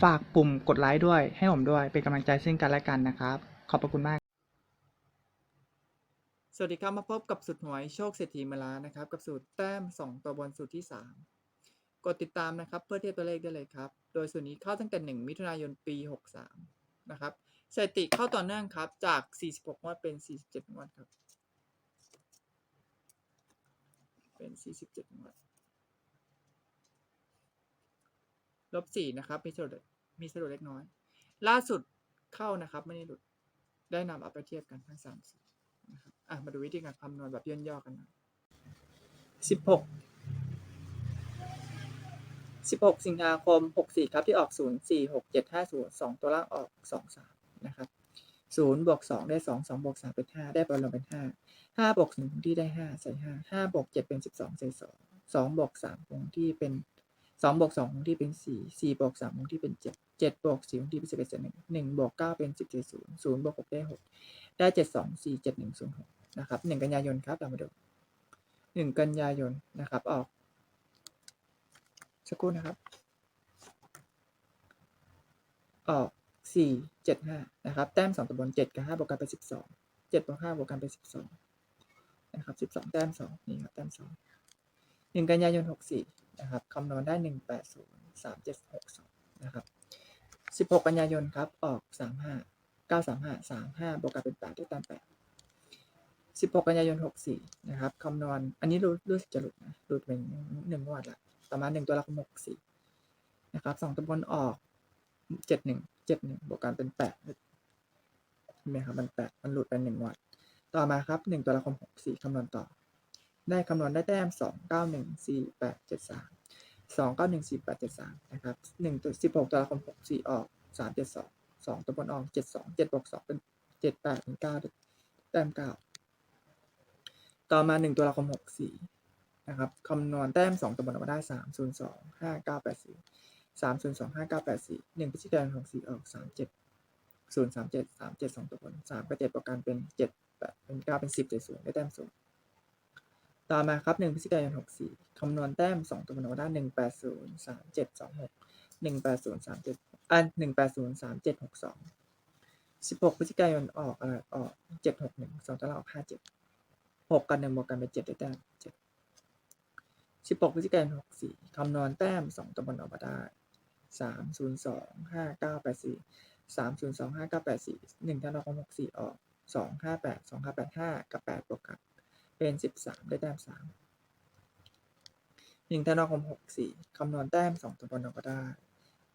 ฝากปุ่มกดไลค์ด้วย ให้ผมด้วย เป็นกำลังใจซึ่งกันและกันนะครับ ขอบพระคุณมาก สวัสดีครับ มาพบกับสูตรหวยโชคเศรษฐีเมลานะครับ กับสูตรแต้ม 2 ตัวบนสูตรที่ 3 กดติดตามนะครับ เพื่อเทียบตัวเลขได้เลยครับ โดยสูตรนี้เข้าตั้งแต่ 1 มิถุนายนปี 63 นะครับสถิติเข้าต่อเนื่องครับ จาก 46 งวดเป็น 47 งวดครับ เป็น 47 งวดลบ4นะครับมีสรุป มีสรุปเล็กน้อย ล่าสุดเข้านะครับไม่ได้หลุดได้นำเอาไปเทียบกันทั้งสามสูตรนะครับอะมาดูวิธีการคำนวณแบบย่นย่อกันน่อยสิบหกสิบหกสิงหาคมหกสี่ครับที่ออกศูนย์สี่หกเจ็ดห้าศูนย์สองตัวล่างออกสองสามนะครับศูนย์บวกสองได้สองสองบวกสามเป็นห้าได้บอลลงเป็นห้าห้าบวกหนึ่งคงที่ได้ห้าใส่ห้าห้าบวกเจ็ดเป็นสิบสองใส่สองสองบวกสามคงที่เป็น สองบวกสองคงที่เป็นสี่สี่บวกสามคงที่เป็นเจ็ดเจ็ดบวกสี่คงที่เป็นสิบเอ็ดส่วนหนึ่งหนึ่งบวกเก้าเป็นสิบเจ็ดศูนย์ศูนย์บวกหกได้หกได้เจ็ดสองสี่เจ็ดหนึ่งศูนย์หกนะครับหนึ่งกันยายนครับเรามาดูหนึ่งกันยายนนะครับออกสักครู่นะครับ ออกสี่เจ็ดห้านะครับ แต้มสองตัวบนเจ็ดกับห้าบวกกันเป็นสิบสองเจ็ดบวกห้าบวกกันเป็นสิบสองนะครับสิบสองแต้มสองนี่ครับแต้มสองหนึ่งกันยายนหกสี่ นะครับคำนวณได้หนึ่งแปดศูนย์สามเจ็ดหกสองนะครับสิบหกกันยายนครับ ออกสามห้าเก้าสามห้าสามห้าบวกกันเป็นแปดได้ตามแปดสิบหกกันยายนหกสี่นะครับคำนวณ อันนี้รู้รู้สึกจะหลุดนะหลุดเป็นหนึ่งงวดละประมาณหนึ่งตัวละหกสี่นะครับสองตัวบนออกเจ็ดหนึ่งเจ็ดหนึ่งบวกกันเป็นแปดเห็นไหมครับ มันแปดมันหลุดเป็นหนึ่งวดต่อมาครับหนึ่งตัวละคมหกสี่คำนวณต่อ ได้คำนวณได้แต้มสองเก้าหนึ่งสี่แปดเจ็ดสามสองเก้าหนึ่งสี่แปดเจ็ดสามนะครับหนึ่งตัวสิบหกตัวละคมหกสี่ออกสามเจ็ดสองสองตัวบนออกเจ็ดสองเจ็ดบวกสองเป็นเจ็ดแปดเป็นเก้าแต้มเก้าต่อมาหนึ่งตัวละครหกสี่นะครับคำนวณแต้มสองตัวบนออกมาได้สามศูนย์สองห้าเก้าแปดสี่สามศูนย์สองห้าเก้าแปดสี่หนึ่งพฤศจิกายนหกสี่ออกสามเจ็ดศูนย์สามเจ็ดสามเจ็ดสองตัวบนสามกับเจ็ดประกันเป็นเจ็ดแปดเป็นเก้าเป็นสิบเจ็ดศูนย์ได้แต้มศูนย์ ต่อมาครับหนึ่งพฤศจิกายนหกสี่คำนวณแต้มสองตัวบนได้หนึ่งแปดศูนย์สามเจ็ดสองหกหนึ่งแปดศูนย์สามเจ็ดอ่าหนึ่งแปดศูนย์สามเจ็ดหกสองสิบหกพฤศจิกายนออกอะไรออกเจ็ดหกหนึ่งสองตัวละออกห้าเจ็ดหกกันหนึ่งบวกกันเป็นเจ็ดได้แต้มเจ็ดสิบหกพฤศจิกายนหกสี่คำนวณแต้มสองตัวบนออกมาได้สามศูนย์สองห้าเก้าแปดสี่สามศูนย์สองห้าเก้าแปดสี่หนึ่งธันวาคมหกสี่ออกสองห้าแปดสองห้าแปดห้ากับแปดบวกกัน เป็นสิบสามได้แต้มสามหนึ่งธันวาคมหกสี่คำนวณแต้มสองตัวบนออกมาได้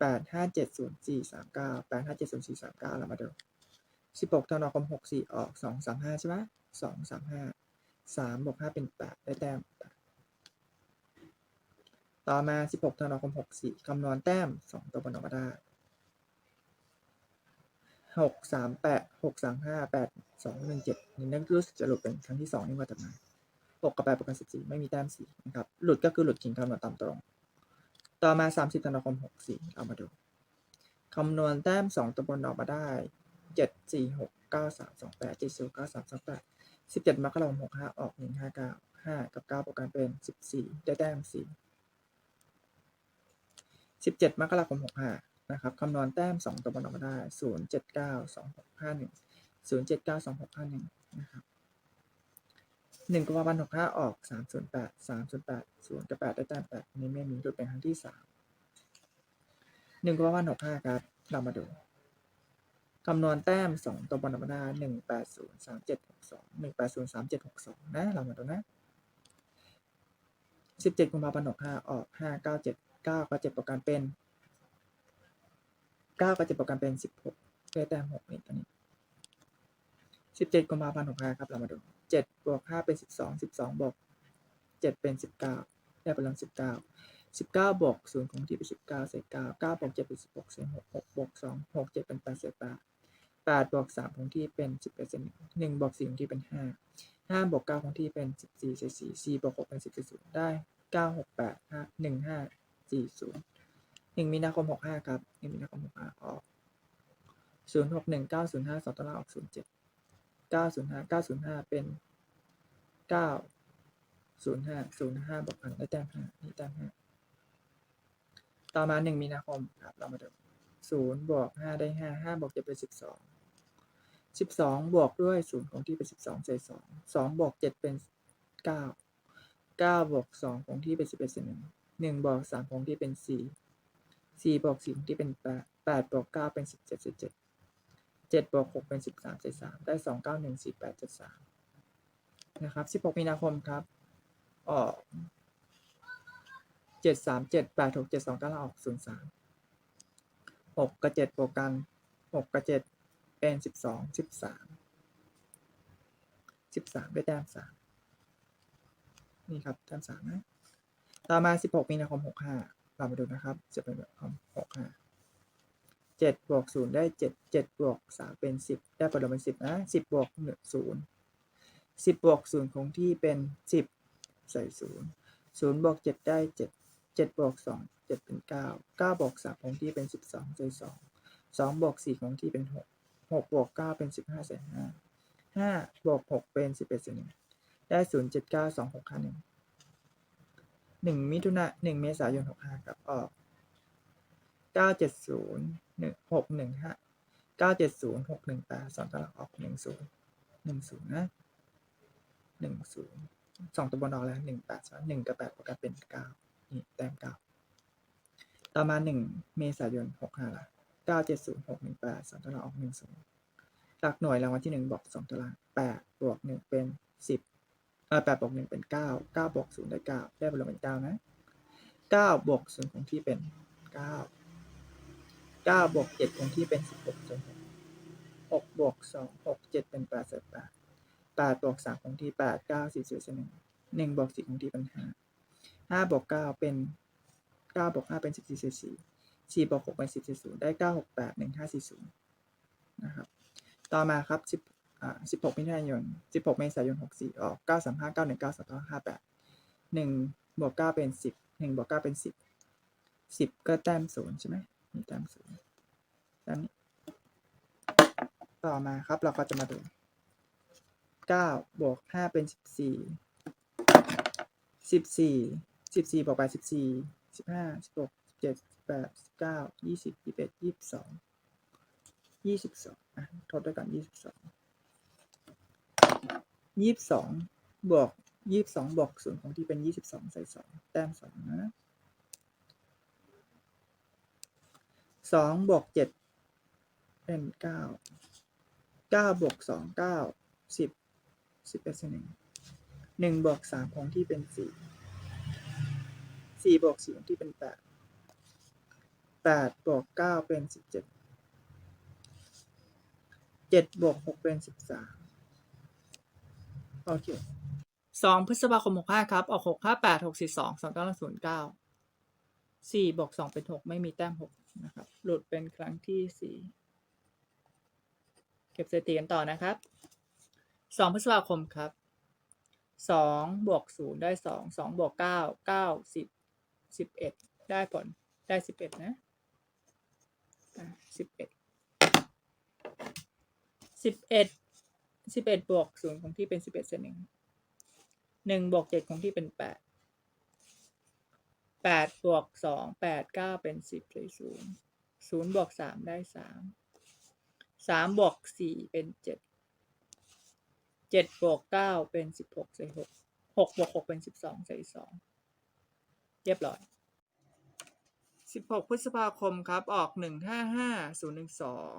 แปดห้าเจ็ดศูนย์สี่สามเก้าแปดห้าเจ็ดศูนย์สี่สามเก้าเรามาดูสิบหกธันวาคมหกสี่ออกสองสามห้าใช่ไหมสองสามห้าสามบวกห้าเป็นแปดได้แต้มแปดต่อมาสิบหกธันวาคมหกสี่คำนวณแต้มสองตัวบนออกมาได้ หกสามแปดหกสามห้าแปดสองหนึ่งเจ็ดนี่นั่นรู้สึกจะหลุดเป็นครั้งที่สองนี่ว่าแต่มาหกกับแปดประกันสิบสี่ไม่มีแต้มสี่นะครับ หลุดก็คือหลุดขิงคำนวณตามตรง ต่อมา30ธันวาคม64เอามาดูคำนวณแต้ม2ตัวบนออกมาได้7 4 6 9 3 2 8 7 0 9 3 2 8 17มสองแปดเจ็ดศูนย์เก้าสามสองแปดสิบเจ็ดมกราคม65ออก1 5 9 5กับ9ประกันเป็น14ได้แต้ม4 17มกราคม65 นะครับคำนวณแต้ม 2 ตัวบนออกมาได้ 0 7 9 2 6 5 1 0 7 9 2 6 5 1 นะครับหนึ่งกุมภาพันธ์หกห้าออกสามศูนย์แปดสามศูนย์แปดศูนย์กับแปดได้แต้มแปดอันนี้ไม่มีหลุดเป็นครั้งที่สามหนึ่งกุมภาพันธ์หกห้าครับ เรามาดูคำนวณแต้มสองตัวบนธรรมดาหนึ่งแปดศูนย์สามเจ็ดหกสองหนึ่งแปดศูนย์สามเจ็ดหกสองนะ เรามาดูนะสิบเจ็ดกุมภาพันธ์หกห้าออกห้าเก้าเจ็ดเก้าก็เจ็ดประกันเป็น เก้าก็เจ็ดประกันเป็นสิบหกได้แต้มหกนี่ตัวนี้สิบเจ็ดกุมภาพันธ์หกห้าครับเรามาดูเจ็ดบวกห้าเป็นสิบสองสิบสองบวกเจ็ดเป็นสิบเก้าได้พลังสิบเก้าสิบเก้าบวกศูนย์ของที่เป็นสิบเก้าเศษเก้าเก้าบวกเจ็ดเป็นสิบหกเศษหกหกบวกสองหกเจ็ดเป็นแปดเศษแปดแปดบวกสามคงที่เป็นสิบเอ็ดเศษหนึ่งหนึ่งบวกสี่คงที่เป็นห้าห้าบวกเก้าคงที่เป็นสิบสี่เศษสี่สี่บวกหกเป็นสิบสี่ศูนย์ได้เก้าหกแปดห้าหนึ่งห้าสี่ศูนย์ หนึ่งมีนาคมหกห้าครับหนึ่งมีนาคมหกห้าออกศูนย์หกหนึ่งเก้าศูนย์ห้าสองตัวล่างออกศูนย์เจ็ดเก้าศูนย์ห้าเก้าศูนย์ห้าเป็นเก้าศูนย์ห้าศูนย์ห้าบวกกันได้แต้มห้านี่แต้มห้าต่อมาหนึ่งมีนาคมครับเรามาดูศูนย์บวกห้าได้ห้าห้าบวกเจ็ดเป็นสิบสองสิบสองบวกด้วยศูนย์ของที่เป็นสิบสองเศษสองสองบวกเจ็ดเป็นเก้าเก้าบวกสองของที่เป็นสิบเอ็ดเศษหนึ่งหนึ่งบวกสามของที่เป็นสี่ สี่บวกสี่ที่เป็นแปดแปดบวกเก้าเป็นสิบเจ็ดเศษเจ็ดเจ็ดบวกหกเป็นสิบสามเศษสามได้สองเก้าหนึ่งสี่แปดเจ็ดสามนะครับสิบหกมีนาคมครับ ออกเจ็ดสามเจ็ดแปดหกเจ็ดสองเก้าออกศูนย์สามหกกับเจ็ดบวกกันหกกับเจ็ดเป็นสิบสองสิบสามสิบสามได้แต้มสามนี่ครับแต้มสามนะ ต่อมาสิบหกมีนาคมหกห้า เรามาดูนะครับจะเป็นแบบหกห้าเจ็ดบวกศูนย์ได้เจ็ดเจ็ดบวกสามเป็นสิบได้ผลเป็นสิบนะสิบบวกหนึ่งศูนย์สิบบวกศูนย์คงที่เป็นสิบใส่ศูนย์ศูนย์บวกเจ็ดได้เจ็ดเจ็ดบวกสองเจ็ดเป็นเก้าเก้าบวกสามคงที่เป็นสิบสองเศษสองสองบวกสี่คงที่เป็นหกหกบวกเก้าเป็นสิบห้าเศษห้าห้าบวกหกเป็นสิบเอ็ดเศษหนึ่งได้ศูนย์เจ็ดเก้าสองหกห้าหนึ่ง หนึ่งมิถุนาหนึ่งเมษายนหกห้าครับออกเก้าเจ็ดศูนย์หนึ่งหกหนึ่งห้าเก้าเจ็ดศูนย์หกหนึ่งแปดสองตารางออกหนึ่งศูนย์หนึ่งศูนย์นะหนึ่งศูนย์สองตัวบนออกแล้วหนึ่งแปดสองหนึ่งกับแปดประกันเป็นเก้านี่แต้มเก้าต่อมาหนึ่งเมษายนหกห้าละเก้าเจ็ดศูนย์หกหนึ่งแปดสองตารางออกหนึ่งศูนย์หลักหน่วยรางวัลที่หนึ่งบอกสองตารางแปดบวกหนึ่งเป็นสิบ แปดบวกหนึ่งเป็นเก้าเก้าบวกศูนย์ได้เก้าได้ผลเป็นเก้านะเก้าบวกศูนย์คงที่เป็นเก้าเก้าบวกเจ็ดคงที่เป็นสิบหกส่วนหกหกบวกสองหกเจ็ดเป็นแปดส่วนแปดแปดบวกสามคงที่แปดเก้าสี่ส่วนหนึ่งหนึ่งบวกสี่คงที่เป็นห้าห้าบวกเก้าเป็นเก้าบวกห้าเป็นสิบสี่สี่สี่สี่บวกหกเป็นสิบสี่ศูนย์ได้เก้าหกแปดหนึ่งห้าสี่ศูนย์นะครับ ต่อมาครับสิบ อ่าสิบหกมิถุนายนสิบหกเมษายนหกสี่ออกเก้าสามห้าเก้าหนึ่งเก้าสองห้าแปดหนึ่งบวกเก้าเป็นสิบหนึ่งบวกเก้าเป็นสิบสิบก็แต้มศูนย์ใช่ไหมมีแต้มศูนย์แต้มนี้ ต่อมาครับเราก็จะมาดูเก้าบวกห้าเป็นสิบสี่สิบสี่สิบสี่บวกแปดสิบสี่สิบห้าสิบหกสิบเจ็ดแปดเก้ายี่สิบยี่สิบเอ็ดยี่สิบสองยี่สิบสองอะทดด้วยกันยี่สิบสอง ยี่สิบสองบวกยี่สิบสองบวกศูนย์ของที่เป็นยี่สิบสองใส่สองแต้มสองนะสองบวกเจ็ดเป็นเก้าเก้าบวกสองเก้าสิบสิบเอ็ดส่วนหนึ่งหนึ่งบวกสามของที่เป็นสี่สี่บวกสี่ของที่เป็นแปดแปดบวกเก้าเป็นสิบเจ็ดเจ็ดบวกหกเป็นสิบสาม โอเคสองพฤษภาคมหกห้าครับ ออกหกห้าแปดหกสี่สองสองเก้าศูนย์เก้าสี่บวกสองเป็นหกไม่มีแต้มหกนะครับ หลุดเป็นครั้งที่สี่เก็บสถิติกันต่อนะครับสองพฤษภาคมครับสองบวกศูนย์ได้สองสองบวกเก้าเก้าสิบสิบเอ็ดได้ผลได้สิบเอ็ดนะอะสิบเอ็ดสิบเอ็ด สิบเอ็ดบวกศูนย์ของที่เป็นสิบเอ็ดเศษหนึ่งหนึ่งบวกเจ็ดของที่เป็นแปดแปดบวกสองแปดเก้าเป็นสิบเลยศูนย์ศูนย์บวกสามได้สามสามบวกสี่เป็นเจ็ดเจ็ดบวกเก้าเป็นสิบหกใส่หกหกบวกหกเป็นสิบสองใส่สองเรียบร้อยสิบหกพฤษภาคมครับ ออกหนึ่งห้าห้าศูนย์หนึ่งสอง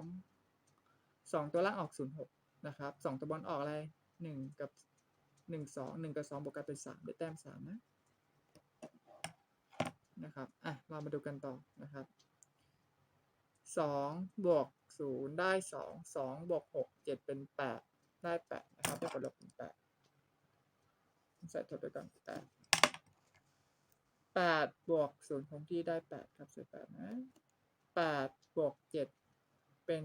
สองตัวล่างออกศูนย์หก นะครับสองตัวบนออกอะไรหนึ่งกับหนึ่งสองหนึ่งกับสองบวกกันเป็นสามได้แต้มสามนะนะครับอะเรามาดูกันต่อนะครับสองบวกศูนย์ได้สองสองบวกหกเจ็ดเป็นแปดได้แปดนะครับได้ผลลัพธ์เป็นแปดใส่ทดไปก่อนแปดแปดบวกศูนย์คงที่ได้แปดครับใส่แปดนะแปดบวกเจ็ดเป็น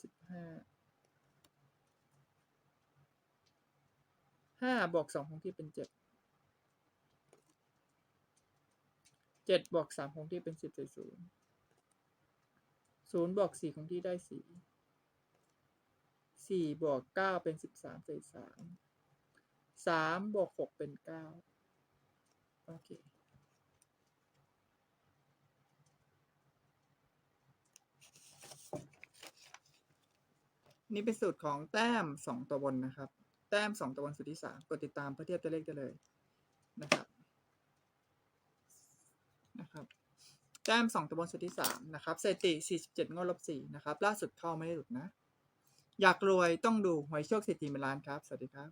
สิบ ห้าห้าบวกสองคงที่เป็นเจ็ดเจ็ดบวกสามคงที่เป็นสิบใส่ศูนย์ศูนย์บวกสี่คงที่ได้สี่สี่บวกเก้าเป็นสิบสามใส่สามสามบวกหกเป็นเก้าโอเค นี่เป็นสูตรของแต้มสองตัวบนนะครับ แต้มสองตัวบนสูตรที่สามกดติดตามเพื่อเทียบตัวเลขได้เลยนะครับนะครับแต้มสองตัวบนสูตรที่สามนะครับสถิติสี่สิบเจ็ดงดลบสี่นะครับ ล่าสุดเข้าไม่ได้หลุดนะ อยากรวยต้องดูหวยโชคเศรษฐีเป็ลานครับ สวัสดีครับ